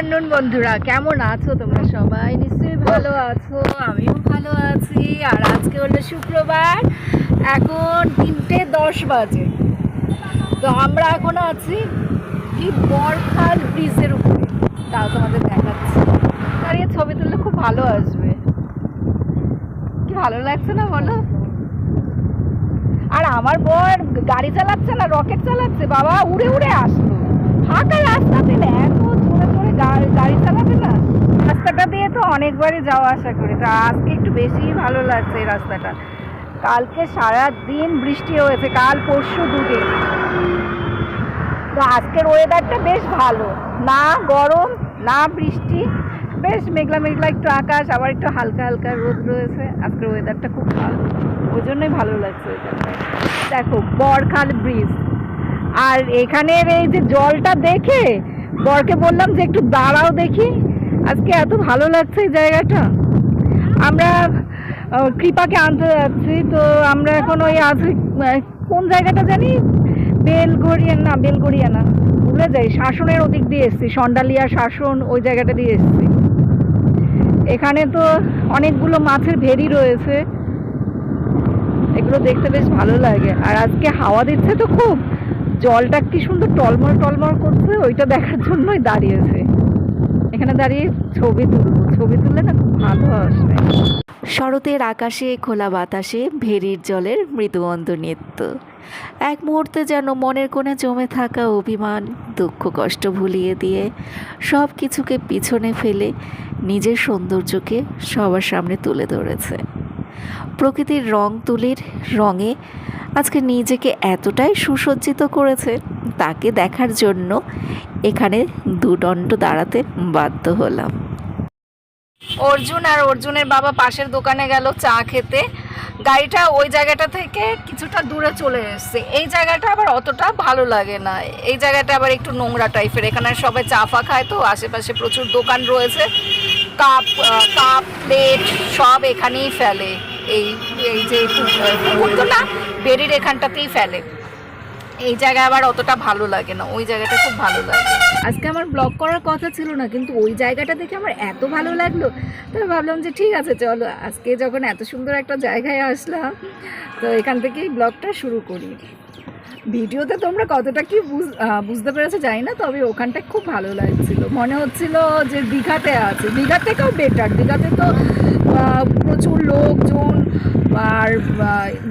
Afternoon বন্ধুরা, কেমন আছো তোমরা সবাই? নিশ্চয়ই ভালো আছো, আমিও ভালো আছি। আর আজকে হলো শুক্রবার, এখন তিনটে দশ বাজে। তো আমরা এখন আছি কি বরখাল ব্রিজের উপরে। তাও তোমাদের দেখাচ্ছি। দাঁড়িয়ে ছবি তুললে খুব ভালো আসবে। কি ভালো লাগছে না বলো? আর আমার বর গাড়ি চালাচ্ছে না, রকেট চালাচ্ছে, বাবা, উড়ে উড়ে আসলো। ফাঁকা রাস্তা পেলে এত গাড়ি চালাবে না? রাস্তাটা দিয়ে তো অনেকবারই যাওয়া আসা করি। তা আজকে একটু বেশিই ভালো লাগছে এই রাস্তাটা। কালকে সারা দিন বৃষ্টি হয়েছে, কাল পরশু দুদিন। তো আজকের ওয়েদারটা বেশ ভালো। না গরম, না বৃষ্টি, বেশ মেঘলা মেঘলা একটু আকাশ, আবার একটু হালকা হালকা রোদ রয়েছে। আজকের ওয়েদারটা খুব ভালো। ওই জন্যই ভালো লাগছে ওয়েদারটা দেখো, বরখাল ব্রিজ আর এখানের এই যে জলটা দেখে বরকে বললাম যে একটু দাঁড়াও দেখি। আজকে এত ভালো লাগছে এই জায়গাটা। আমরা কৃপাকে আনতে যাচ্ছি। তো আমরা এখন ওই আজ কোন জায়গাটা জানি? বেলগড়িয়া না বেলগড়িয়া না। ভুলে যাই, শাসনের ওদিক দিয়ে এসছি। সন্ডালিয়া শাসন ওই জায়গাটা দিয়ে এসছি। এখানে তো অনেকগুলো মাছের ভেরি রয়েছে। এগুলো দেখতে বেশ ভালো লাগে। আর আজকে হাওয়া দিচ্ছে তো খুব। জলটা কি সুন্দর টলমল টলমল করছে, ওইটা দেখার জন্যই দাঁড়িয়েছে। এখানে দাঁড়িয়ে ছবি তুলবো ছবি তুললে না খুব ভালো আসবে শরতের আকাশে খোলা বাতাসে ভেরির জলের মৃদুমন্দ নৃত্য এক মুহূর্তে যেন মনের কোণে জমে থাকা অভিমান, দুঃখ, কষ্ট ভুলিয়ে দিয়ে সব কিছুকে পিছনে ফেলে নিজের সৌন্দর্যকে সবার সামনে তুলে ধরেছে। প্রকৃতির রং তুলির রঙে আজকে নিজেকে এতটাই সুসজ্জিত করেছে তাকে দেখার জন্য এখানে দুদণ্ড দাঁড়াতে বাধ্য হলাম। অর্জুন আর অর্জুনের বাবা পাশের দোকানে গেল চা খেতে। গাড়িটা ওই জায়গাটা থেকে কিছুটা দূরে চলে এসছে। এই জায়গাটা আবার অতটা ভালো লাগে না। এই জায়গাটা আবার একটু নোংরা টাইপের। এখানে সবাই চা ফা খায় তো, আশেপাশে প্রচুর দোকান রয়েছে। কাপ কাপ, প্লেট সব এখানেই ফেলে। এই এই যে পু- পুকুর না বেরির এখানটাতেই ফেলে। এই জায়গায় আবার অতটা ভালো লাগে না, ওই জায়গাটা খুব ভালো লাগে। আজকে আমার ব্লগ করার কথা ছিল না, কিন্তু ওই জায়গাটা দেখে আমার এত ভালো লাগল তবে ভাবলাম যে ঠিক আছে, চলো, আজকে যখন এত সুন্দর একটা জায়গায় আসলাম, তো এখান থেকেই ব্লগটা শুরু করি। ভিডিওতে তোমরা কতটা কি বুঝ- বুঝতে পেরেছ জানি না, তবে ওখানটা খুব ভালো লাগছিল। মনে হচ্ছিল যে দীঘাতে আছে। দীঘা থেকেও বেটার দীঘাতে তো প্রচুর লোকজন আর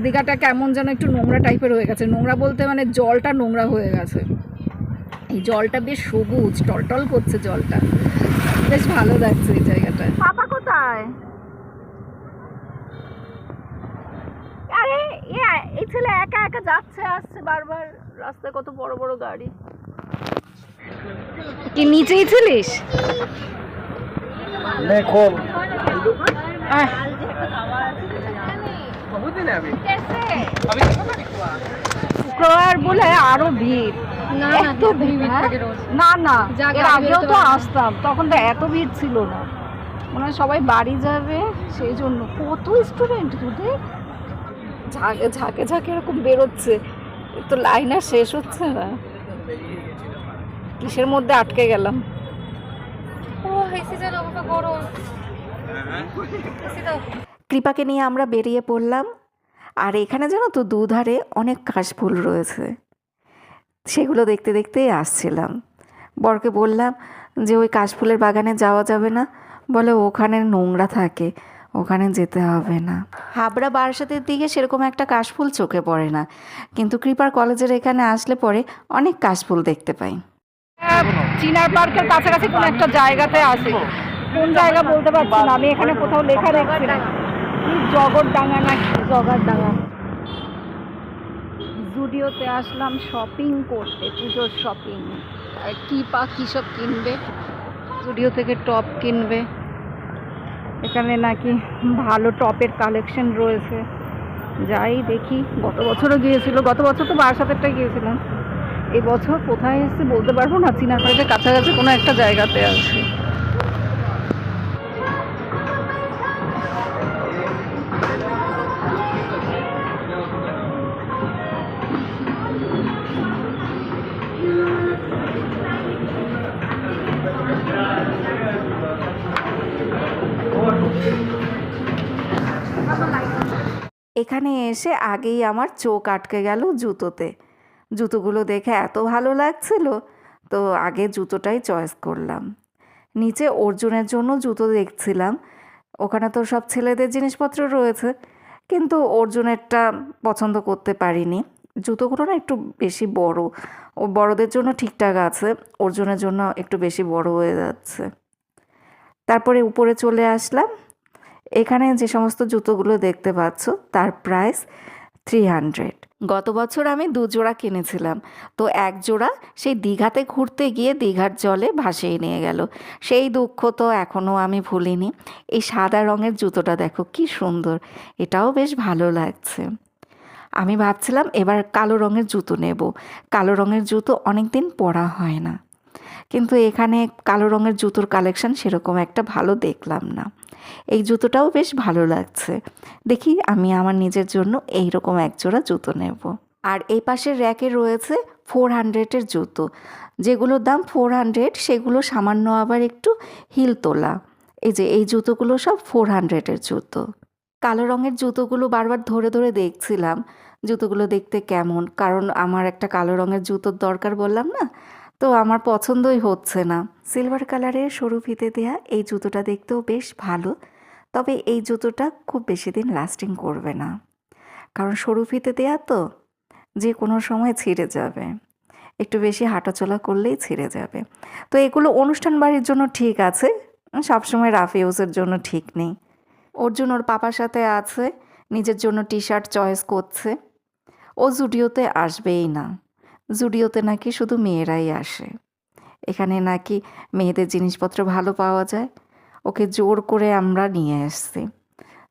দীঘাটা কেমন যেন একটু নোংরা টাইপের হয়ে গেছে। নোংরা বলতে মানে জলটা নোংরা হয়ে গেছে। এই জলটা বেশ সবুজ টলটল করছে জলটা। বেশ ভালো লাগছে এই জায়গাটা। পাপা কোথায়? আরে এ- এই ছেলে একা একা যাচ্ছে আসছে বারবার। রাস্তায় কত বড় বড় গাড়ি। কি নিচেই ছিলিস? नहीं ক্রয়ার বলে আরও ভিড়। না না হ্যাঁ? এর আগেও তো আসতাম তখন তো এত ভিড় ছিল না। মনে সবাই বাড়ি যাবে সেই জন্য। কত স্টুডেন্ট তোদের? ঝাঁকে ঝাঁকে ঝাঁকে এরকম বেরোচ্ছে। তো লাইন আর শেষ হচ্ছে না। কিসের মধ্যে আটকে গেলাম? ও হেসে যেন গরম। কৃপাকে নিয়ে আমরা বেরিয়ে পড়লাম। আর এখানে জানো তো দুধারে অনেক কাশফুল রয়েছে। সেগুলো দেখতে দেখতেই আসছিলাম। বরকে বললাম যে ওই কাশফুলের বাগানে যাওয়া যাবে না। বলে ওখানে নোংরা থাকে, ওখানে যেতে হবে না। হাবড়া বারাসাতের দিকে সেরকম একটা কাশফুল চোখে পড়ে না। কিন্তু কৃপার কলেজের এখানে আসলে পরে অনেক কাশফুল দেখতে পাই। চিনার পার্কের কাছাকাছি কোনো একটা জায়গাতে আছে কোন জায়গা বলতে পারছি না। আমি এখানে কোথাও লেখা দেখছি না। কি জগৎডাঙ্গা না কি জুডিওতে আসলাম শপিং করতে পুজোর শপিং কি পা কী সব কিনবে? জুডিও থেকে টপ কিনবে। এখানে নাকি ভালো টপের কালেকশন রয়েছে। যাই দেখি গত বছরও গিয়েছিল গত বছর তো বারাসাতেরটা গিয়েছিলাম। এবছর কোথায় এসেছে বলতে পারব না চিনার পাড়িতে কাছাকাছি কোনো একটা জায়গাতে আছে। এখানে এসে আগেই আমার চোখ আটকে গেল জুতোতে। জুতোগুলো দেখে এত ভালো লাগছিল, তো আগে জুতোটাই চয়েস করলাম। নিচে অর্জুনের জন্য জুতো দেখছিলাম। ওখানে তো সব ছেলেদের জিনিসপত্র রয়েছে, কিন্তু অর্জুনেরটা পছন্দ করতে পারিনি। জুতোগুলো না একটু বেশি বড়, ও বড়দের জন্য ঠিকঠাক আছে, অর্জুনের জন্য একটু বেশি বড় হয়ে যাচ্ছে। তারপরে উপরে চলে আসলাম। এখানে যে সমস্ত জুতোগুলো দেখতে পাচ্ছ, তার প্রাইস থ্রি হান্ড্রেড গত বছর আমি দু জোড়া কিনেছিলাম, তো এক জোড়া সেই দীঘাতে ঘুরতে গিয়ে দীঘার জলে ভাসিয়ে নিয়ে গেল। সেই দুঃখ তো এখনও আমি ভুলিনি। এই সাদা রঙের জুতোটা দেখো, কি সুন্দর, এটাও বেশ ভালো লাগছে। আমি ভাবছিলাম এবার কালো রঙের জুতো নেব। কালো রঙের জুতো অনেক দিন পরা হয় না। কিন্তু এখানে কালো রঙের জুতোর কালেকশন সেরকম একটা ভালো দেখলাম না। এই জুতোটাও বেশ ভালো লাগছে। দেখি আমি আমার নিজের জন্য এই রকম এক জোড়া জুতো নেব। আর এই পাশের র্যাকে রয়েছে ফোর হান্ড্রেডের জুতো। যেগুলোর দাম ফোর হান্ড্রেড সেগুলো সামান্য আবার একটু হিল তোলা। এই যে, এই জুতোগুলো সব ফোর হান্ড্রেডের জুতো। কালো রঙের জুতোগুলো বারবার ধরে ধরে দেখছিলাম। জুতোগুলো দেখতে কেমন? কারণ আমার একটা কালো রঙের জুতোর দরকার বললাম না? তো আমার পছন্দই হচ্ছে না। সিলভার কালারের সরু ফিতে দেয়া এই জুতোটা দেখতেও বেশ ভালো, তবে এই জুতোটা খুব বেশি দিন লাস্টিং করবে না। কারণ সরু ফিতে দেয়া তো যে কোনো সময় ছিঁড়ে যাবে। একটু বেশি হাঁটাচলা করলেই ছিঁড়ে যাবে। তো এগুলো অনুষ্ঠান বাড়ির জন্য ঠিক আছে, সবসময় রাফ ইউজের জন্য ঠিক নেই। অর্জুন ওর পাপার সাথে আছে, নিজের জন্য টি শার্ট চয়েস করছে। ও জুডিওতে আসবেই না। জুডিওতে নাকি শুধু মেয়েরাই আসে। এখানে নাকি মেয়েদের জিনিসপত্র ভালো পাওয়া যায়। ওকে জোর করে আমরা নিয়ে এসছি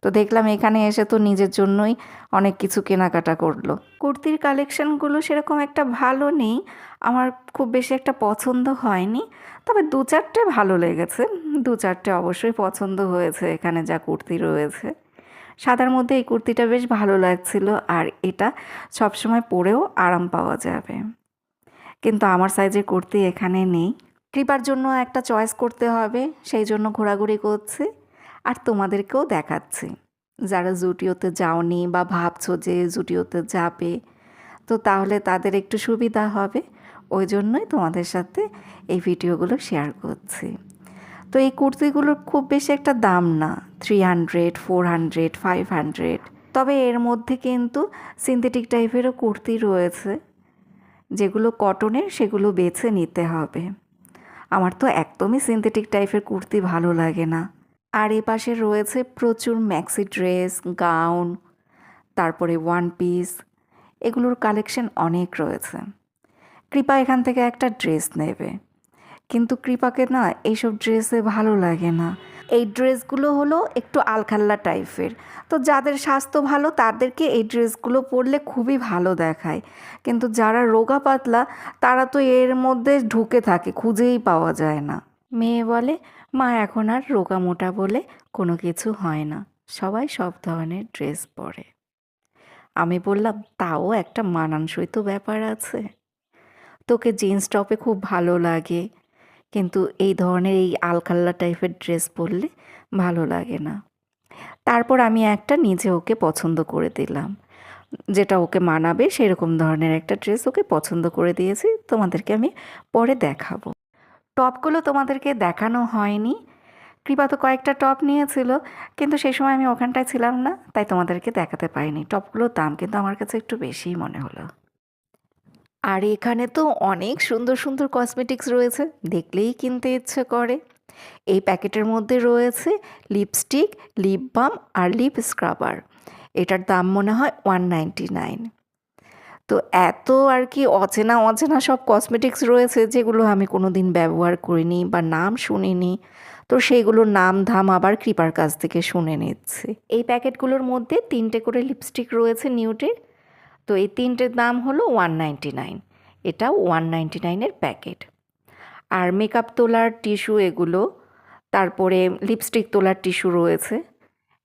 তো দেখলাম এখানে এসে তো নিজের জন্যই অনেক কিছু কেনাকাটা করল। কুর্তির কালেকশনগুলো সেরকম একটা ভালো নেই। আমার খুব বেশি একটা পছন্দ হয়নি। তবে দু চারটে ভালো লেগেছে। দু চারটে অবশ্যই পছন্দ হয়েছে এখানে যা কুর্তি রয়েছে। সাদার মধ্যে এই কুর্তিটা বেশ ভালো লাগছিল আর এটা সবসময় পরেও আরাম পাওয়া যাবে। কিন্তু আমার সাইজের কুর্তি এখানে নেই। কৃপার জন্য একটা চয়েস করতে হবে, সেই জন্য ঘোরাঘুরি করছি আর তোমাদেরকেও দেখাচ্ছি। যারা জুটিওতে যাওনি বা ভাবছ যে জুটিওতে যাবে, তো তাহলে তাদের একটু সুবিধা হবে। ওই জন্যই তোমাদের সাথে এই ভিডিওগুলো শেয়ার করছি। তো এই কুর্তিগুলোর খুব বেশি একটা দাম না three hundred four hundred five hundred তবে এর মধ্যে কিন্তু সিনথেটিক টাইপেরও কুর্তি রয়েছে, যেগুলো কটনের সেগুলো বেছে নিতে হবে। আমার তো একদমই সিনথেটিক টাইপের কুর্তি ভালো লাগে না। আর এ পাশে রয়েছে প্রচুর ম্যাক্সি ড্রেস গাউন তারপরে ওয়ান পিস এগুলোর কালেকশন অনেক রয়েছে। কৃপা এখান থেকে একটা ড্রেস নেবে। কিন্তু কৃপাকে না এইসব ড্রেসে ভালো লাগে না। এই ড্রেসগুলো হলো একটু আলখাল্লা টাইপের। তো যাদের স্বাস্থ্য ভালো, তাদেরকে এই ড্রেসগুলো পরলে খুবই ভালো দেখায়। কিন্তু যারা রোগা পাতলা, তারা তো এর মধ্যে ঢুকে থাকে, খুঁজেই পাওয়া যায় না। মেয়ে বলে, মা, এখন আর রোগা মোটা বলে কোনো কিছু হয় না। সবাই সব ধরনের ড্রেস পরে। আমি বললাম, তাও একটা মানানসই তো ব্যাপার আছে। তোকে জিন্স টপে খুব ভালো লাগে কিন্তু এই ধরনের এই আলখাল্লা টাইপের ড্রেস পরলে ভালো লাগে না। তারপর আমি একটা নিজে ওকে পছন্দ করে দিলাম। যেটা ওকে মানাবে সেরকম ধরনের একটা ড্রেস ওকে পছন্দ করে দিয়েছি। তোমাদেরকে আমি পরে দেখাবো। টপগুলো তোমাদেরকে দেখানো হয়নি। কৃপা তো কয়েকটা টপ নিয়েছিল, কিন্তু সেই সময় আমি ওখানটায় ছিলাম না, তাই তোমাদেরকে দেখাতে পারিনি। টপগুলোর দাম কিন্তু আমার কাছে একটু বেশিই মনে হলো। আর এখানে তো অনেক সুন্দর সুন্দর কসমেটিক্স রয়েছে, দেখলেই কিনতে ইচ্ছে করে। এই প্যাকেটের মধ্যে রয়েছে লিপস্টিক লিপ বাম আর লিপ স্ক্রাবার এটার দাম মনে হয় ওয়ান নাইনটি নাইন তো এত আর কি অচেনা অচেনা সব কসমেটিক্স রয়েছে, যেগুলো আমি কোনো দিন ব্যবহার করিনি বা নাম শুনিনি। তো সেইগুলোর নাম ধাম আবার কৃপার কাছ থেকে শুনে নিচ্ছি। এই প্যাকেটগুলোর মধ্যে তিনটে করে লিপস্টিক রয়েছে নিউটের তো এই তিনটের দাম হলো ওয়ান নাইনটি নাইন এটা ওয়ান নাইনটি নাইনের প্যাকেট আর মেকআপ তোলার টিস্যু এগুলো, তারপরে লিপস্টিক তোলার টিস্যু রয়েছে।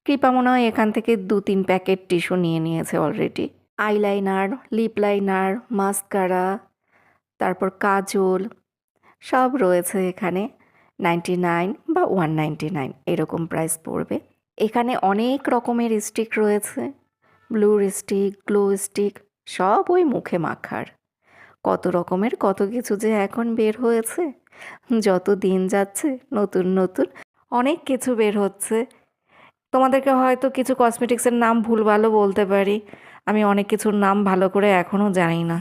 কৃপা মনে হয় এখান থেকে দু তিন প্যাকেট টিস্যু নিয়ে নিয়েছে already eyeliner lip liner mascara তারপর কাজল, সব রয়েছে এখানে নাইনটি নাইন বা ওয়ান নাইনটি নাইন এরকম প্রাইস পড়বে। এখানে অনেক রকমের স্টিক রয়েছে। ব্লু স্টিক গ্লো স্টিক সব ওই মুখে মাখার। কত রকমের কত কিছু যে এখন বের হয়েছে। যত দিন যাচ্ছে নতুন নতুন অনেক কিছু বের হচ্ছে। তোমাদেরকে হয়তো কিছু কসমেটিক্সের নাম ভুলভালও বলতে পারি। আমি অনেক কিছুর নাম ভালো করে এখনও জানি না।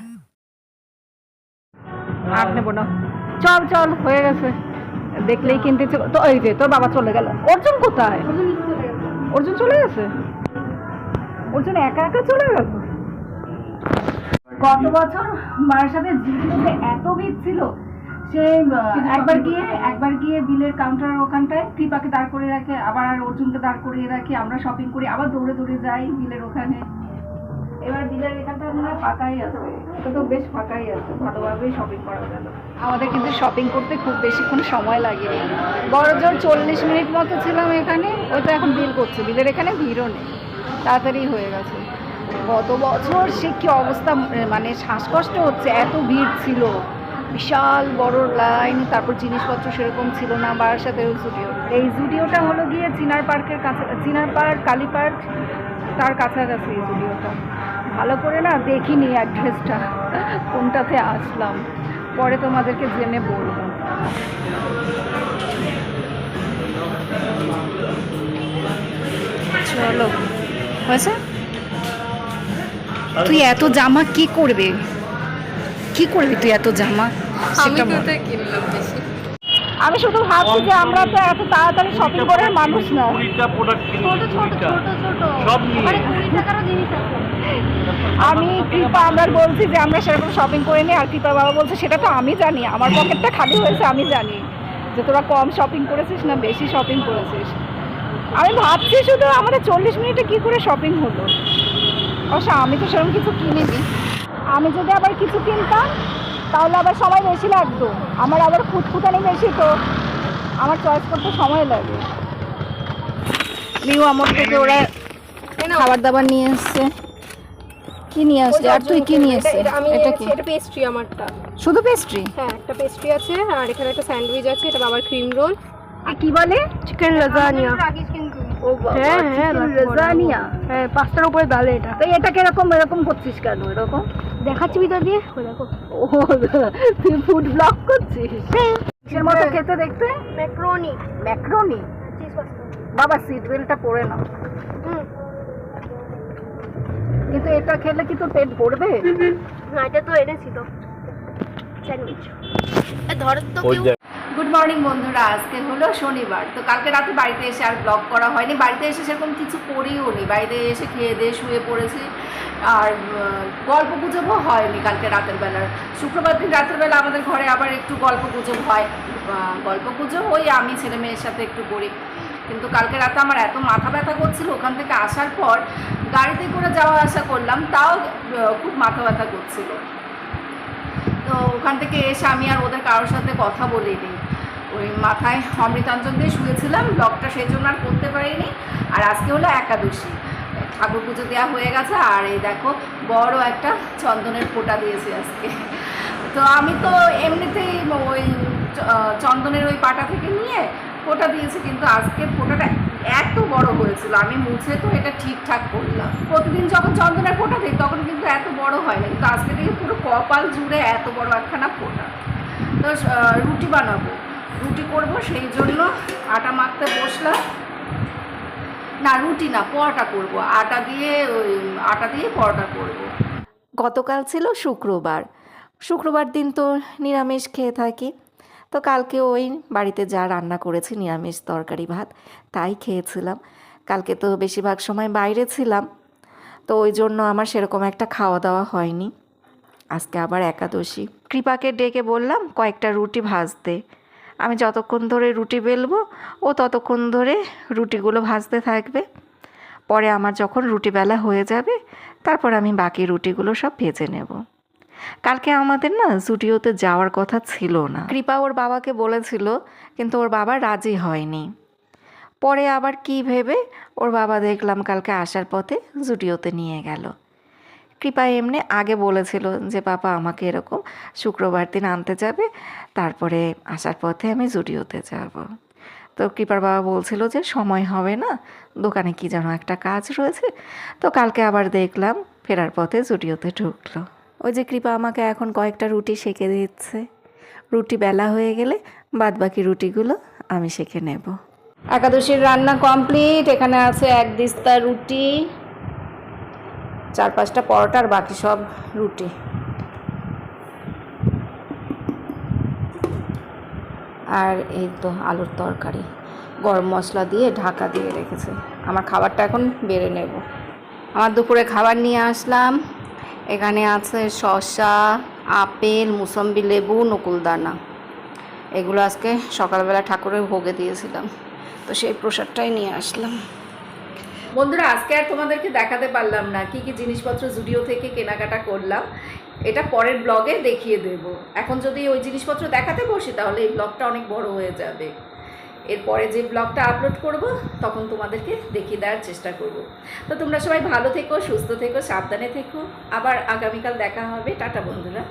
আর নেব না। চল চল হয়ে গেছে। দেখলেই কিনতে তো এই যে তোর বাবা চলে গেল। অর্জুন কোথায়? অর্জুন চলে গেছে? অর্জুন একা একা চলে গেল? গত বছর মায়ের সাথে জিনিসে এত ভিড় ছিল সে একবার গিয়ে একবার গিয়ে বিলের কাউন্টার ওখানটায় কৃপাকে দাঁড় করে রাখে আবার আর অর্জুনকে দাঁড় করিয়ে রাখি আমরা শপিং করি আবার দৌড়ে দৌড়ে যাই বিলের ওখানে। এবার বিলের এখানটা মনে হয় ফাঁকাই আছে এটা তো বেশ ফাঁকাই আছে ভালোভাবেই শপিং করা গেল আমাদের কিন্তু শপিং করতে খুব বেশিক্ষণ সময় লাগেনি। বড় জোর চল্লিশ মিনিট মতো ছিলাম এখানে ওই তো এখন বিল করছে বিলের এখানে ভিড়ও নেই। তাড়াতাড়ি হয়ে গেছে। গত বছর সে কি অবস্থা মানে শ্বাসকষ্ট হচ্ছে, এত ভিড় ছিল। বিশাল বড় লাইন, তারপর জিনিসপত্র সেরকম ছিল না বারাসাতের জুডিও। এই জুডিওটা হলো গিয়ে চিনার পার্কের কাছে, চিনার পার্ক, কালী পার্ক, তার কাছাকাছি এই জুডিওটা। ভালো করে না দেখিনি অ্যাড্রেসটা, কোনটাতে আসলাম। পরে তোমাদেরকে জেনে বলব। চলো। হয়েছে? তুই এত জামা কি করবে? কি করবি তুই এত জামা? আমি সেটা শুধু ভাবছি যে আমরা তো এত তাড়াতাড়ি শপিং করার মানুষ না। আমি কৃপা আমরা বলছি যে আমরা সেরকম শপিং করে নিই আর কৃপা বাবা বলছে সেটা তো আমি জানি আমার পকেটটা খালি হয়েছে আমি জানি। যে তোরা কম শপিং করেছিস না বেশি শপিং করেছিস? আমি ভাবছি শুধু আমাদের চল্লিশ মিনিটে কি করে শপিং হলো। অবশ্য আমি তো সেরকম কিছু কিনিনি। আমি যদি আবার কিছু কিনতাম তাহলে আবার সময় বেশি লাগতো। আমার আবার খুঁতখুতানি বেশি তো। আমার চয়েস করতে সময় লাগে। নিউ আমার থেকে ওরা খাবার দাবার নিয়ে এসছে। কি নিয়ে আসছে? আর তুই কি নিয়ে এসছে এটা কি? এটা পেস্ট্রি আমারটা। শুধু পেস্ট্রি হ্যাঁ একটা পেস্ট্রি আছে আর এখানে একটা স্যান্ডউইচ আছে এটা বাবার ক্রিম রোল আর কি বলে? চিকেন লাজানিয়া ও বাবা হ্যাঁ হ্যাঁ হ্যাঁ পাঁচটার উপরে ডালে এটা। তো এটা কীরকম এরকম করছিস কেন এরকম? দেখাচ্ছি ভিতর দিয়ে। ও দেখো। ও তুই ফুড ব্লগ করছিস? কিসের মতো খেতে দেখতে? ম্যাক্রোনি ম্যাক্রোনি বাবা সিট বেল্টটা পরে না কিন্তু এটা খেলে কি তোর পেট ভরবে? না এটা তো এনেছি তো। স্যান্ডউইচ ধর তো ওই দেখ গুড মর্নিং বন্ধুরা। আজকে হলো শনিবার। তো কালকে রাতে বাড়িতে এসে আর ব্লগ করা হয়নি। বাড়িতে এসে সেরকম কিছু করিও নি। বাড়িতে এসে খেয়ে দিয়ে শুয়ে পড়েছি। আর গল্প গুজবও হয়নি কালকে রাতের বেলার। শুক্রবার দিন রাতের বেলা আমাদের ঘরে আবার একটু গল্প গুজব হয়। গল্প গুজব ওই আমি ছেলে মেয়ের সাথে একটু করি। কিন্তু কালকে রাতে আমার এত মাথা ব্যথা করছিল ওখান থেকে আসার পর গাড়িতে করে যাওয়া আসা করলাম, তাও খুব মাথা ব্যথা করছিল। তো ওখান থেকে এসে আমি আর ওদের কারোর সাথে কথা বলিনি। ওই মাথায় অমৃতাঞ্জন দিয়ে শুয়েছিলাম, ব্লগটা সেই জন্য আর করতে পারিনি। আর আজকে হলো একাদশী। ঠাকুর পুজো দেওয়া হয়ে গেছে, আর এই দেখো, বড় একটা চন্দনের ফোঁটা দিয়েছি আজকে। তো আমি তো এমনিতেই ওই চন্দনের ওই পাটা থেকে নিয়ে ফোঁটা দিয়েছি, কিন্তু আজকে ফোঁটাটা এত বড় হয়েছিল, আমি মুছে তো এটা ঠিকঠাক করলাম। প্রতিদিন যখন চন্দনের ফোঁটা দিই, তখন কিন্তু এত বড় হয় না, কিন্তু আজকে দেখি পুরো কপাল জুড়ে এত বড় একখানা ফোঁটা। তো রুটি বানাবো। রুটি করব, সেই জন্য আটা মাখতে বসলাম। না, রুটি না, পরোটা করব। আটা দিয়ে ওই আটা দিয়ে পরোটা করব। গতকাল ছিল শুক্রবার। শুক্রবার দিন তো নিরামিষ খেয়ে থাকি। তো কালকে ওই বাড়িতে যা রান্না করেছি, নিরামিষ তরকারি ভাত, তাই খেয়েছিলাম। কালকে তো বেশিরভাগ সময় বাইরে ছিলাম। তো ওই জন্য আমার সেরকম একটা খাওয়া দাওয়া হয়নি। আজকে আবার একাদশী। কৃপাকে ডেকে বললাম, কয়েকটা রুটি ভাজতে। আমি যতক্ষণ ধরে রুটি বেলবো, ও ততক্ষণ ধরে রুটিগুলো ভাজতে থাকবে। পরে আমার যখন রুটি বেলা হয়ে যাবে, তারপর আমি বাকি রুটিগুলো সব ভেজে নেব। কালকে আমাদের না জুডিওতে যাওয়ার কথা ছিল না। কৃপা ওর বাবাকে বলেছিল, কিন্তু ওর বাবা রাজি হয়নি। পরে আবার কি ভেবে ওর বাবা দেখলাম কালকে আসার পথে জুডিওতে নিয়ে গেল। কৃপা এমনি আগে বলেছিল যে বাবা আমাকে এরকম শুক্রবার দিন আনতে যাবে তারপরে আসার পথে আমি জুডিওতে যাব। তো কৃপার বাবা বলছিল যে সময় হবে না দোকানে কি যেন একটা কাজ রয়েছে। তো কালকে আবার দেখলাম ফেরার পথে জুডিওতে ঢুকলো। ওই যে কৃপা আমাকে এখন কয়েকটা রুটি সেঁকে দিচ্ছে। রুটি বেলা হয়ে গেলে বাদ বাকি রুটিগুলো আমি সেঁকে নেব। একাদশীর রান্না কমপ্লিট এখানে আছে এক দিস্তা রুটি চার পাঁচটা পরোটা আর বাকি সব রুটি। আর এই তো আলুর তরকারি। গরম মশলা দিয়ে ঢাকা দিয়ে রেখেছে। আমার খাবারটা এখন বেড়ে নেব। আমার দুপুরে খাবার নিয়ে আসলাম। এখানে আছে শসা, আপেল, মুসম্বি, লেবু, নকুলদানা। এগুলো আজকে সকালবেলা ঠাকুরের ভোগে দিয়েছিলাম। তো সেই প্রসাদটাই নিয়ে আসলাম। বন্ধুরা, আজকে আর তোমাদেরকে দেখাতে পারলাম না কি কি জিনিসপত্র জুডিও থেকে কেনাকাটা করলাম। এটা পরের ব্লগে দেখিয়ে দেব। এখন যদি ওই জিনিসপত্র দেখাতে বসি, তাহলে এই ব্লগটা অনেক বড় হয়ে যাবে। এরপরে যে ব্লগটা আপলোড করব, তখন তোমাদেরকে দেখিয়ে দেওয়ার চেষ্টা করব। তো তোমরা সবাই ভালো থেকো, সুস্থ থেকো, সাবধানে থেকো। আবার আগামীকাল দেখা হবে। টাটা, বন্ধুরা।